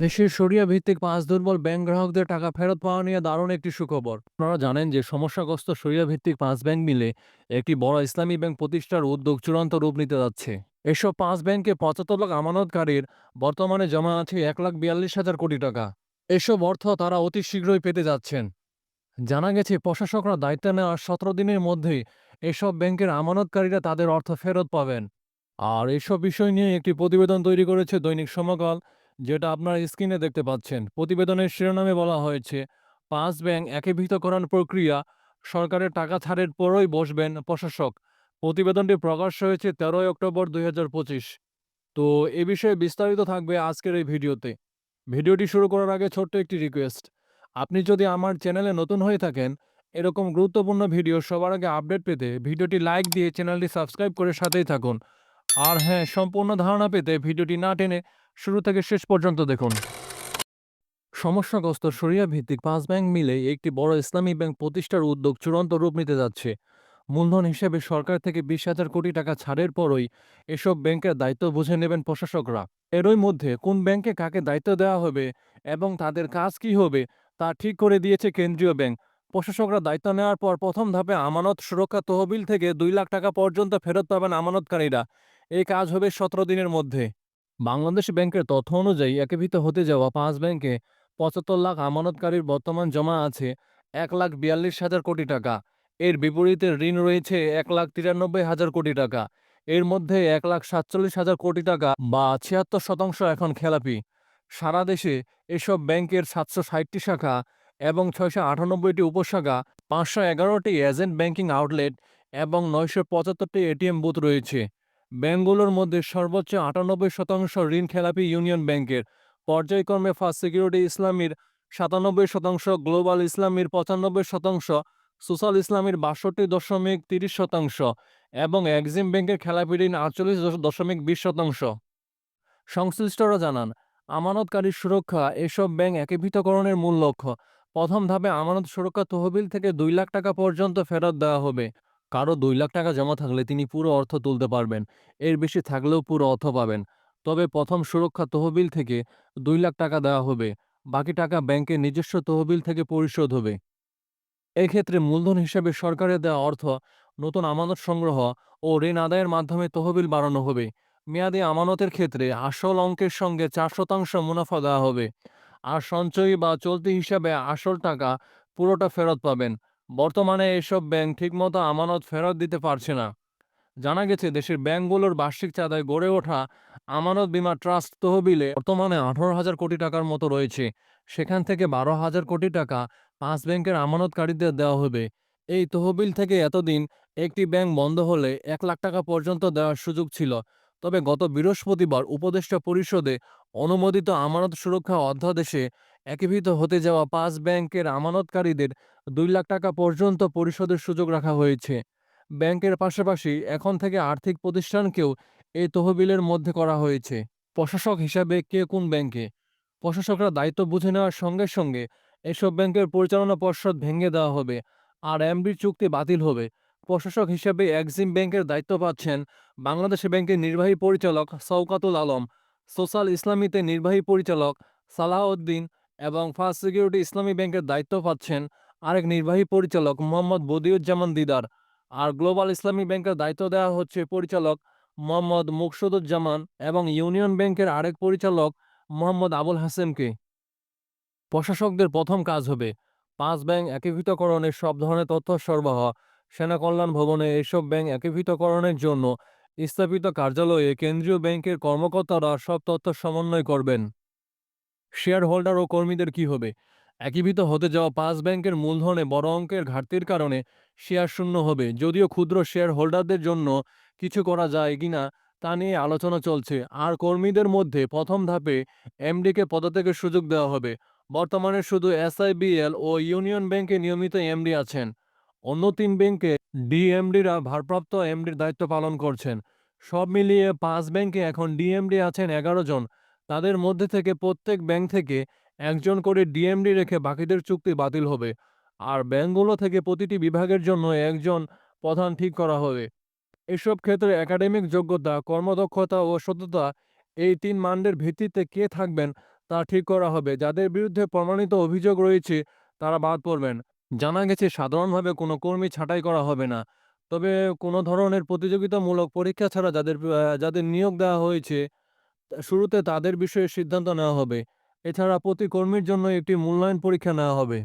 দেশের সরিয়া ভিত্তিক পাঁচ দুর্বল ব্যাংক গ্রাহকদের টাকা ফেরত পাওয়া নিয়ে দারুণ একটি সুখবর। আপনারা জানেন যে সমস্যাগ্রস্ত সরিয়া ভিত্তিক পাঁচ ব্যাংক মিলে একটি বড় ইসলামী ব্যাংক প্রতিষ্ঠার উদ্যোগ চূড়ান্ত রূপ নিতে যাচ্ছে। এসব পাঁচ ব্যাংকে পঁচাত্তর লাখ আমানতকারীর বর্তমানে জমা আছে এক লাখ বিয়াল্লিশ হাজার কোটি টাকা। এসব অর্থ তারা অতি শীঘ্রই পেতে যাচ্ছেন। জানা গেছে, প্রশাসকরা দায়িত্ব নেওয়ার সতেরো দিনের মধ্যেই এসব ব্যাংকের আমানতকারীরা তাদের অর্থ ফেরত পাবেন। আর এসব বিষয় নিয়ে একটি প্রতিবেদন তৈরি করেছে দৈনিক সমকাল। যেটা আপনারা স্ক্রিনে দেখতে পাচ্ছেন। প্রতিবেদনের শিরোনামে বলা হয়েছে, পাঁচ ব্যাংক একীভূতকরণ প্রক্রিয়া, সরকারের টাকা ছাড়ের পরই বসবেন প্রশাসক। প্রতিবেদনটি প্রকাশ হয়েছে তেরোই অক্টোবর দুই হাজার পঁচিশ। তো এ বিষয়ে বিস্তারিত থাকবে আজকের এই ভিডিওতে। ভিডিওটি শুরু করার আগে ছোট্ট একটি রিকোয়েস্ট। আপনি যদি আমার চ্যানেলে নতুন হয়ে থাকেন, এরকম গুরুত্বপূর্ণ ভিডিও সবার আগে আপডেট পেতে ভিডিওটি লাইক দিয়ে চ্যানেলটি সাবস্ক্রাইব করে সাথেই থাকুন। আর হ্যাঁ সম্পূর্ণ ধারণা পেতে ভিডিওটি না টেনে শুরু থেকে শেষ পর্যন্ত দেখুন। সমস্যাগ্রস্ত সরিয়া ভিত্তিক পাঁচ ব্যাংক মিলে একটি বড় ইসলামী ব্যাংক প্রতিষ্ঠার উদ্যোগ চূড়ান্ত রূপ নিতে যাচ্ছে। মূলধন হিসেবে সরকার থেকে বিশ হাজার কোটি টাকা ছাড়ের পরই এসব ব্যাংকের দায়িত্ব বুঝে নেবেন প্রশাসকরা। এরই মধ্যে কোন ব্যাংকে কাকে দায়িত্ব দেওয়া হবে এবং তাদের কাজ কি হবে তা ঠিক করে দিয়েছে কেন্দ্রীয় ব্যাংক। প্রশাসকরা দায়িত্ব নেওয়ার পর প্রথম ধাপে আমানত সুরক্ষা তহবিল থেকে দুই লাখ টাকা পর্যন্ত ফেরত পাবেন আমানতকারীরা। এই কাজ হবে সতেরো দিনের মধ্যে। বাংলাদেশ ব্যাংকের তথ্য অনুযায়ী একীভূত হতে যাওয়া পাঁচ ব্যাংকে পঁচাত্তর লাখ আমানতকারীর বর্তমান জমা আছে এক লাখ বিয়াল্লিশ হাজার কোটি টাকা। এর বিপরীতে ঋণ রয়েছে এক লাখ তিরানব্বই হাজার কোটি টাকা। এর মধ্যে এক লাখ সাতচল্লিশ হাজার কোটি টাকা বা ছিয়াত্তর শতাংশ এখন খেলাপি। সারা দেশে এসব ব্যাংকের সাতশো ষাটটি শাখা এবং ছয়শো আটানব্বইটি উপশাখা, পাঁচশো এগারোটি এজেন্ট ব্যাংকিং আউটলেট এবং নয়শো পঁচাত্তরটি এটিএম বুথ রয়েছে। ব্যাংকগুলোর মধ্যে সর্বোচ্চ আটানব্বই শতাংশ ঋণ খেলাপি ইউনিয়ন ব্যাংকের। পর্যায়ক্রমে ফার্স্ট সিকিউরিটি ইসলামীর সাতানব্বই শতাংশ, গ্লোবাল ইসলামীর পঁচানব্বই শতাংশ, সোশ্যাল ইসলামীর বাষট্টি দশমিক তিরিশ শতাংশ এবং এক্সিম ব্যাংকের খেলাপি ঋণ আটচল্লিশ দশমিক বিশ শতাংশ। সংশ্লিষ্টরা জানান, আমানতকারীর সুরক্ষা এসব ব্যাংক একীভূতকরণের মূল লক্ষ্য। প্রথম ধাপে আমানত সুরক্ষা তহবিল থেকে দুই লাখ টাকা পর্যন্ত ফেরত দেওয়া হবে। কারও দুই লাখ টাকা জমা থাকলে তিনি পুরো অর্থ তুলতে পারবেন, এর বেশি থাকলেও পুরো অর্থ পাবেন। তবে প্রথম সুরক্ষা তহবিল থেকে দুই লাখ টাকা দেওয়া হবে, বাকি টাকা ব্যাংকের নিজস্ব তহবিল থেকে পরিশোধ হবে। এক্ষেত্রে মূলধন হিসেবে সরকারের দেওয়া অর্থ, নতুন আমানত সংগ্রহ ও ঋণ আদায়ের মাধ্যমে তহবিল বাড়ানো হবে। মেয়াদি আমানতের ক্ষেত্রে আসল অঙ্কের সঙ্গে চার শতাংশ মুনাফা দেওয়া হবে। আর সঞ্চয়ী বা চলতি হিসাবে আসল টাকা পুরোটা ফেরত পাবেন। বর্তমানে এসব ব্যাংক ঠিকমতো আমানত ফেরত দিতে পারছে না। জানা গেছে, দেশের ব্যাংকগুলোর বার্ষিক চাঁদায় গড়ে ওঠা আমানত বিমা ট্রাস্ট তহবিলে বর্তমানে আঠারো হাজার কোটি টাকার মতো রয়েছে। সেখান থেকে বারো হাজার কোটি টাকা পাঁচ ব্যাংকের আমানতকারীদের দেওয়া হবে। এই তহবিল থেকে এতদিন একটি ব্যাংক বন্ধ হলে এক লাখ টাকা পর্যন্ত দেওয়ার সুযোগ ছিল। তবে গত বৃহস্পতিবার উপদেষ্টা পরিষদে অনুমোদিত আমানত সুরক্ষা অধ্যাদেশে একীভূত হতে যাওয়া পাঁচ ব্যাংকের আমানতকারীদের দুই লাখ টাকা পর্যন্ত পরিশোধের সুযোগ রাখা হয়েছে। ব্যাংকের পাশাপাশি এখন থেকে আর্থিক প্রতিষ্ঠানকেও এই তহবিলের মধ্যে করা হয়েছে। প্রশাসক হিসাবে কে কোন ব্যাংকে? প্রশাসকরা দায়িত্ব বুঝে নেওয়ার সঙ্গে সঙ্গে এসব ব্যাংকের পরিচালনা পর্ষদ ভেঙে দেওয়া হবে আর এমডির চুক্তি বাতিল হবে। প্রশাসক হিসেবে এক্সিম ব্যাংকের দায়িত্ব পাচ্ছেন বাংলাদেশ ব্যাংকের নির্বাহী পরিচালক শওকাতুল আলম। সোশ্যাল ইসলামীতে নির্বাহী পরিচালক সালাহউদ্দিন এবং ফার্স্ট সিকিউরিটি ইসলামী ব্যাংকের দায়িত্ব পাচ্ছেন আরেক নির্বাহী পরিচালক মোহাম্মদ বদিউজ্জামান দিদার। আর গ্লোবাল ইসলামী ব্যাংকের দায়িত্ব দেওয়া হচ্ছে পরিচালক মোহাম্মদ মুকসুদুজ্জামান এবং ইউনিয়ন ব্যাংকের আরেক পরিচালক মোহাম্মদ আবুল হাসেমকে। প্রশাসকদের প্রথম কাজ হবে পাঁচ ব্যাংক একীভূতকরণের সব ধরনের তথ্য সরবরাহ, সেনা কল্যাণ ভবনে এসব ব্যাংক একীভূতকরণের জন্য স্থাপিত কার্যালয়ে কেন্দ্রীয় ব্যাংকের কর্মকর্তারা সব তথ্য সমন্বয় করবেন। শেয়ার হোল্ডার ও কর্মীদের কি হবে? একীভূত হতে যাওয়া পাঁচ ব্যাংকের মূলধনে বড় অঙ্কের ঘাটতির কারণে শেয়ার শূন্য হবে। যদিও ক্ষুদ্র শেয়ার হোল্ডারদের জন্য কিছু করা যায় কিনা তা নিয়ে আলোচনা চলছে। আর কর্মীদের মধ্যে প্রথম ধাপে এমডিকে পদত্যাগের সুযোগ দেওয়া হবে। বর্তমানে শুধু এসআইবিএল ও ইউনিয়ন ব্যাংকে নিয়মিত এমডি আছেন। অন্য তিন ব্যাংকে ডিএমডিরা ভারপ্রাপ্ত এমডির দায়িত্ব পালন করছেন। সব মিলিয়ে পাঁচ ব্যাংকে এখন ডিএমডি আছেন এগারো জন। তাদের মধ্যে থেকে প্রত্যেক ব্যাংক থেকে একজন করে ডিএমডি রেখে বাকিদের চুক্তি বাতিল হবে। আর ব্যাংকগুলো থেকে প্রতিটি বিভাগের জন্য একজন প্রধান ঠিক করা হবে। এসব ক্ষেত্রে একাডেমিক যোগ্যতা, কর্মদক্ষতা ও সততা এই তিন মানদের ভিত্তিতে কে থাকবেন তা ঠিক করা হবে। যাদের বিরুদ্ধে প্রমাণিত অভিযোগ রয়েছে, তারা বাদ পড়বেন। জানা গেছে সাধারণভাবে কোনো কর্মী ছাঁটাই করা হবে না। তবে কোনো ধরনের প্রতিযোগিতামূলক পরীক্ষা ছাড়া যাদের যাদের নিয়োগ দেওয়া হয়েছে শুরুতে তাদের বিষয়ে সিদ্ধান্ত নেওয়া হবে। এছাড়া প্রতি কর্মীর জন্য একটি মূল্যায়ন পরীক্ষা নেওয়া হবে।